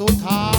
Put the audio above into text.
สุดท้าย